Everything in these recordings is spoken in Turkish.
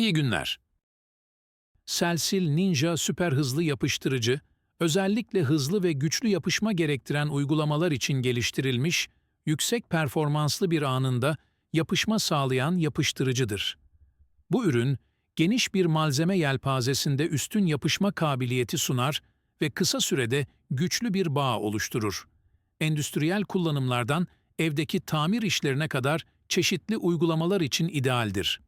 İyi günler. Selsil Ninja süper hızlı yapıştırıcı, özellikle hızlı ve güçlü yapışma gerektiren uygulamalar için geliştirilmiş, yüksek performanslı bir anında yapışma sağlayan yapıştırıcıdır. Bu ürün, geniş bir malzeme yelpazesinde üstün yapışma kabiliyeti sunar ve kısa sürede güçlü bir bağ oluşturur. Endüstriyel kullanımlardan evdeki tamir işlerine kadar çeşitli uygulamalar için idealdir.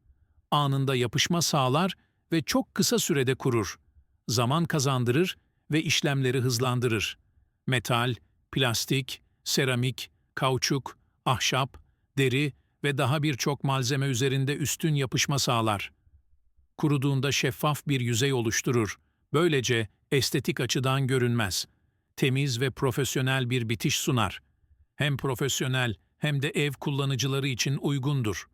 Anında yapışma sağlar ve çok kısa sürede kurur. Zaman kazandırır ve işlemleri hızlandırır. Metal, plastik, seramik, kauçuk, ahşap, deri ve daha birçok malzeme üzerinde üstün yapışma sağlar. Kuruduğunda şeffaf bir yüzey oluşturur. Böylece estetik açıdan görünmez. Temiz ve profesyonel bir bitiş sunar. Hem profesyonel hem de ev kullanıcıları için uygundur.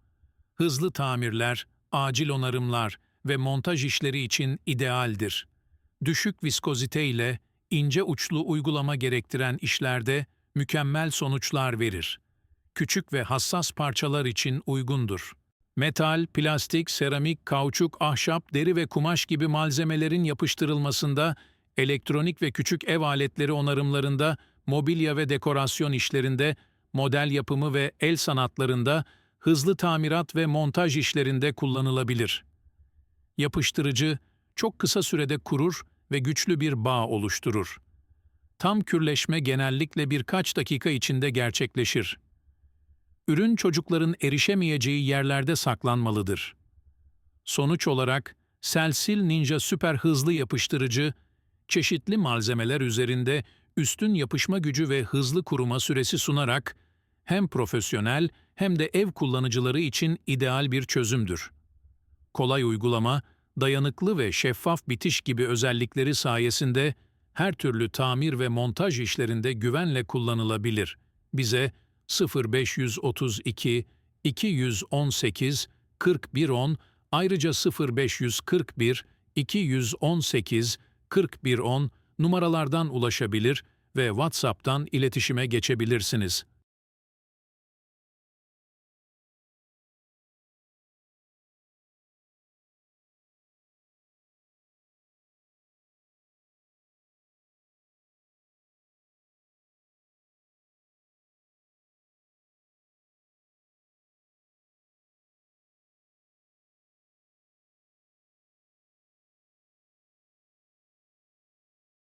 Hızlı tamirler, acil onarımlar ve montaj işleri için idealdir. Düşük viskozite ile ince uçlu uygulama gerektiren işlerde mükemmel sonuçlar verir. Küçük ve hassas parçalar için uygundur. Metal, plastik, seramik, kauçuk, ahşap, deri ve kumaş gibi malzemelerin yapıştırılmasında, elektronik ve küçük ev aletleri onarımlarında, mobilya ve dekorasyon işlerinde, model yapımı ve el sanatlarında, hızlı tamirat ve montaj işlerinde kullanılabilir. Yapıştırıcı, çok kısa sürede kurur ve güçlü bir bağ oluşturur. Tam kürleşme genellikle birkaç dakika içinde gerçekleşir. Ürün çocukların erişemeyeceği yerlerde saklanmalıdır. Sonuç olarak Selsil Ninja süper hızlı yapıştırıcı, çeşitli malzemeler üzerinde üstün yapışma gücü ve hızlı kuruma süresi sunarak hem profesyonel hem de ev kullanıcıları için ideal bir çözümdür. Kolay uygulama, dayanıklı ve şeffaf bitiş gibi özellikleri sayesinde her türlü tamir ve montaj işlerinde güvenle kullanılabilir. Bize 0532 218 4110 ayrıca 0541 218 4110 numaralardan ulaşabilir ve WhatsApp'tan iletişime geçebilirsiniz.